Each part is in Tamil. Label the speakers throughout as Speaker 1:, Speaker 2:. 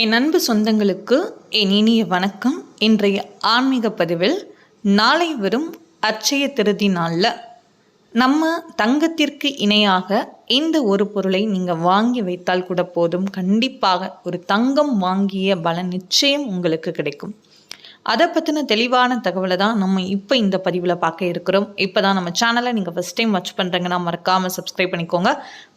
Speaker 1: என் அன்பு சொந்தங்களுக்கு என் இனிய வணக்கம். இன்றைய ஆன்மீக பதிவில் நாளை வரும் அச்சய திருதி நாளில் நம்ம தங்கத்திற்கு இணையாக இந்த ஒரு பொருளை நீங்கள் வாங்கி வைத்தால் கூட போதும். கண்டிப்பாக ஒரு தங்கம் வாங்கிய பலன் நிச்சயம் உங்களுக்கு கிடைக்கும். அதை பற்றின தெளிவான தகவலை தான் நம்ம இப்போ இந்த பதிவில் பார்க்க இருக்கிறோம். இப்போ தான் நம்ம சேனலை நீங்கள் ஃபஸ்ட் டைம் வாட்ச் பண்ணுறீங்கன்னா மறக்காமல் சப்ஸ்கிரைப் பண்ணிக்கோங்க.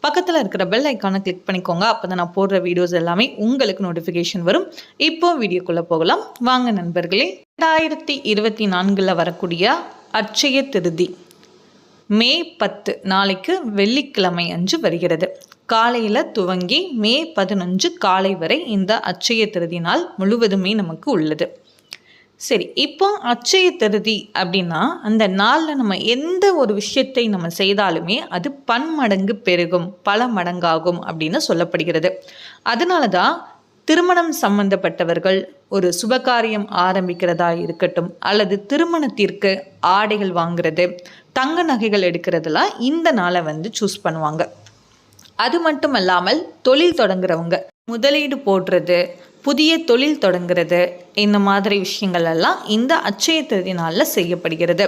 Speaker 1: பக்கத்தில் இருக்கிற பெல் ஐக்கானை கிளிக் பண்ணிக்கோங்க. அப்போ தான் நான் போடுற வீடியோஸ் எல்லாமே உங்களுக்கு நோட்டிஃபிகேஷன் வரும். இப்போ வீடியோக்குள்ளே போகலாம். வாங்க நண்பர்களே. ரெண்டாயிரத்தி இருபத்தி நான்கில் வரக்கூடிய அச்சய திருதி மே பத்து நாளைக்கு வெள்ளிக்கிழமை அன்று வருகிறது. காலையில் துவங்கி மே பதினஞ்சு காலை வரை இந்த அச்சய திருதி நாள் முழுவதுமே நமக்கு உள்ளது. சரி இப்போ அச்சய திருதி அப்படின்னா அந்த நாளில் நம்ம எந்த ஒரு விஷயத்தை நம்ம செய்தாலுமே அது பன்மடங்கு பெருகும் பல மடங்காகும் அப்படின்னு சொல்லப்படுகிறது. அதனால தான் திருமணம் சம்பந்தப்பட்டவர்கள் ஒரு சுபகாரியம் ஆரம்பிக்கிறதா இருக்கட்டும் அல்லது திருமணத்திற்கு ஆடைகள் வாங்குறது தங்க நகைகள் எடுக்கிறதுலாம் இந்த நாளை வந்து சூஸ் பண்ணுவாங்க. அது மட்டும் அல்லாமல் தொழில் தொடங்குறவங்க முதலீடு போடுறது புதிய தொழில் தொடங்குறது. இந்த மாதிரி விஷயங்கள் எல்லாம் இந்த அச்சய திருதி நாளில் செய்யப்படுகிறது.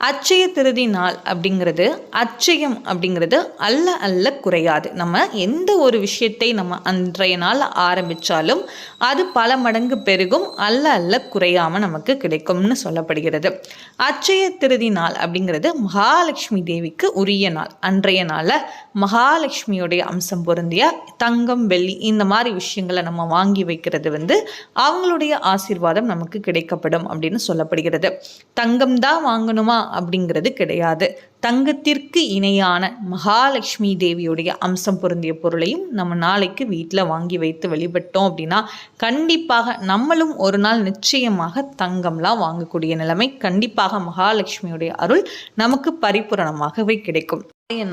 Speaker 1: அச்சய திருதி நாள் அப்படிங்கிறது அச்சயம் அப்படிங்கிறது அல்ல அல்ல குறையாது. நம்ம எந்த ஒரு விஷயத்தை நம்ம அன்றைய நாள் ஆரம்பித்தாலும் அது பல மடங்கு பெருகும் அல்ல அல்ல குறையாமல் நமக்கு கிடைக்கும்னு சொல்லப்படுகிறது. அச்சய திருதி நாள் அப்படிங்கிறது மகாலட்சுமி தேவிக்கு உரிய நாள். அன்றைய நாளில் மகாலட்சுமியுடைய அம்சம் பொருந்திய தங்கம் வெள்ளி இந்த மாதிரி விஷயங்களை நம்ம வாங்கி வைக்கிறது வந்து அவங்களுடைய ஆசீர்வாதம் நமக்கு கிடைக்கப்படும் அப்படின்னு சொல்லப்படுகிறது. தங்கம் தான் வாங்கணுமா? அப்படிங்கிறது கிடையாது. தங்கத்திற்கு இணையான மகாலட்சுமி தேவியுடைய அம்சம் பொருந்திய பொருளையும் நம்ம நாளைக்கு வீட்டில் வாங்கி வைத்து வழிபட்டோம் அப்படின்னா கண்டிப்பாக நம்மளும் ஒரு நாள் நிச்சயமாக தங்கம்லாம் வாங்கக்கூடிய நிலைமை கண்டிப்பாக மகாலட்சுமியுடைய அருள் நமக்கு பரிபூரணமாகவே கிடைக்கும்.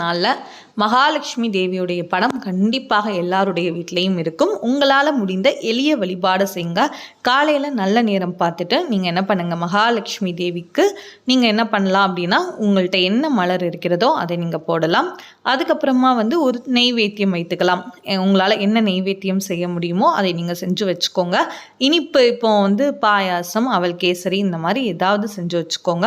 Speaker 1: நாளில் மகாலட்சுமி தேவியுடைய படம் கண்டிப்பாக எல்லாருடைய வீட்லேயும் இருக்கும். உங்களால் முடிந்த எளிய வழிபாடு செய்யுங்க காலையில் நல்ல நேரம் பார்த்துட்டு நீங்கள் என்ன பண்ணுங்கள் மகாலட்சுமி தேவிக்கு நீங்கள் என்ன பண்ணலாம் அப்படின்னா உங்கள்கிட்ட என்ன மலர் இருக்கிறதோ அதை நீங்கள் போடலாம். அதுக்கப்புறமா வந்து ஒரு நெய்வேத்தியம் வைத்துக்கலாம். உங்களால் என்ன நெய்வேத்தியம் செய்ய முடியுமோ அதை நீங்கள் செஞ்சு வச்சுக்கோங்க. இனிப்பு இப்போ வந்து பாயாசம் அவல் கேசரி இந்த மாதிரி ஏதாவது செஞ்சு வச்சுக்கோங்க.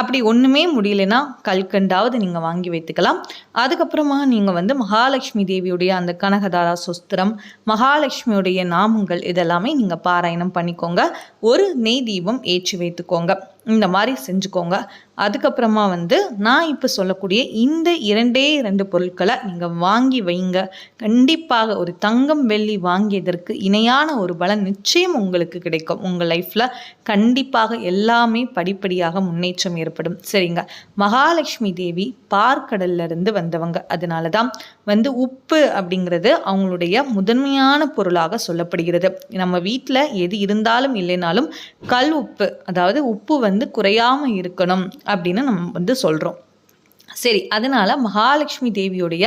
Speaker 1: அப்படி ஒன்றுமே முடியலன்னா கல்கண்டாவது நீங்கள் வாங்கி வைத்துக்கலாம். அதுக்கப்புறம் அதுக்கப்புறமா நீங்கள் வந்து மகாலட்சுமி தேவியுடைய அந்த கனகதாரா சுஸ்திரம் மகாலட்சுமியுடைய நாமங்கள் இதெல்லாமே நீங்கள் பாராயணம் பண்ணிக்கோங்க. ஒரு நெய் தீபம் ஏற்றி வைத்துக்கோங்க. இந்த மாதிரி செஞ்சுக்கோங்க. அதுக்கப்புறமா வந்து நான் இப்போ சொல்லக்கூடிய இந்த இரண்டே இரண்டு பொருட்களை நீங்கள் வாங்கி வைங்க. கண்டிப்பாக ஒரு தங்கம் வெள்ளி வாங்கியதற்கு இணையான ஒரு பலன் நிச்சயம் உங்களுக்கு கிடைக்கும். உங்கள் லைஃப்பில் கண்டிப்பாக எல்லாமே படிப்படியாக முன்னேற்றம் ஏற்படும். சரிங்க? மகாலட்சுமி தேவி பார்க்கடல்லிருந்து வந்தவங்க. அதனால தான் வந்து உப்பு அப்படிங்கிறது அவங்களுடைய முதன்மையான பொருளாக சொல்லப்படுகிறது. நம்ம வீட்டில் எது இருந்தாலும் இல்லைனாலும் கல் உப்பு அதாவது உப்பு வந்து குறையாமல் இருக்கணும் அப்படின்னு நம்ம வந்து சொல்கிறோம் சரி அதனால் மகாலட்சுமி தேவியுடைய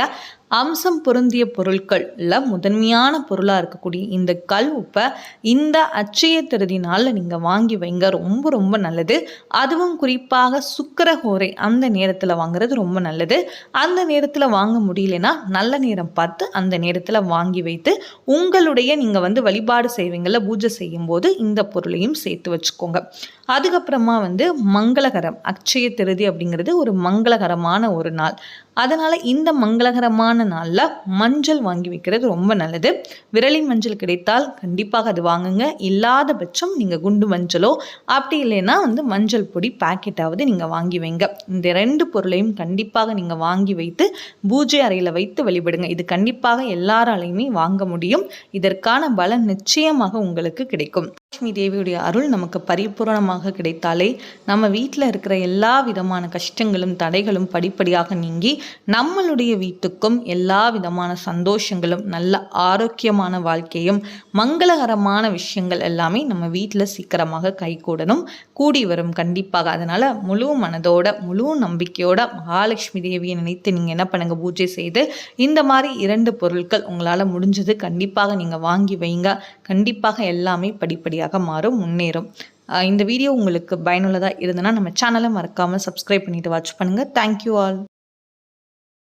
Speaker 1: அம்சம் பொருந்திய பொருட்களில் முதன்மையான பொருளாக இருக்கக்கூடிய இந்த கல் உப்பை இந்த அச்சய திருதி நாளில் நீங்கள் வாங்கி வைங்க. ரொம்ப ரொம்ப நல்லது. அதுவும் குறிப்பாக சுக்கரஹோரை அந்த நேரத்தில் வாங்குறது ரொம்ப நல்லது. அந்த நேரத்தில் வாங்க முடியலன்னா நல்ல நேரம் பார்த்து அந்த நேரத்தில் வாங்கி வைத்து உங்களுடைய நீங்கள் வந்து வழிபாடு செய்வீங்கள பூஜை செய்யும்போது இந்த பொருளையும் சேர்த்து வச்சுக்கோங்க. அதுக்கப்புறமா வந்து மங்களகரம் அச்சய திருதி அப்படிங்கிறது ஒரு மங்களகரமான ஒரு நாள். அதனால் இந்த மங்களகரமான நாளில் மஞ்சள் வாங்கி வைக்கிறது ரொம்ப நல்லது. விரலி மஞ்சள் கிடைத்தால் கண்டிப்பாக அது வாங்குங்க. இல்லாத பட்சம் நீங்கள் குண்டு மஞ்சளோ அப்படி இல்லைன்னா வந்து மஞ்சள் பொடி பேக்கெட்டாவது நீங்கள் வாங்கி வைங்க. இந்த ரெண்டு பொருளையும் கண்டிப்பாக நீங்கள் வாங்கி வைத்து பூஜை அறையில் வைத்து வழிபடுங்க. இது கண்டிப்பாக எல்லாராலையுமே வாங்க முடியும். இதற்கான பலன் நிச்சயமாக உங்களுக்கு கிடைக்கும். லட்சுமி தேவியுடைய அருள் நமக்கு பரிபூரணமாக கிடைத்தாலே நம்ம வீட்டில் இருக்கிற எல்லா விதமான கஷ்டங்களும் தடைகளும் படிப்படியாக நீங்கி நம்மளுடைய வீட்டுக்கும் எல்லா விதமான சந்தோஷங்களும் நல்ல ஆரோக்கியமான வாழ்க்கையும் மங்களகரமான விஷயங்கள் எல்லாமே நம்ம வீட்டில் சீக்கிரமாக கைகூடணும். கூடி வரும் கண்டிப்பாக. அதனால் முழு மனதோட முழு நம்பிக்கையோட மகாலட்சுமி தேவியை நினைத்து நீங்கள் என்ன பண்ணுங்கள் பூஜை செய்து இந்த மாதிரி இரண்டு பொருட்கள் உங்களால் முடிஞ்சது கண்டிப்பாக நீங்கள் வாங்கி வைங்க. கண்டிப்பாக எல்லாமே படிப்படியாக மாறும் முன்னேறும். இந்த வீடியோ உங்களுக்கு பயனுள்ளதாக இருந்ததுன்னா நம்ம சேனலை மறக்காமல் சப்ஸ்கிரைப் பண்ணிவிட்டு வாட்ச் பண்ணுங்கள் தேங்க்யூ ஆல்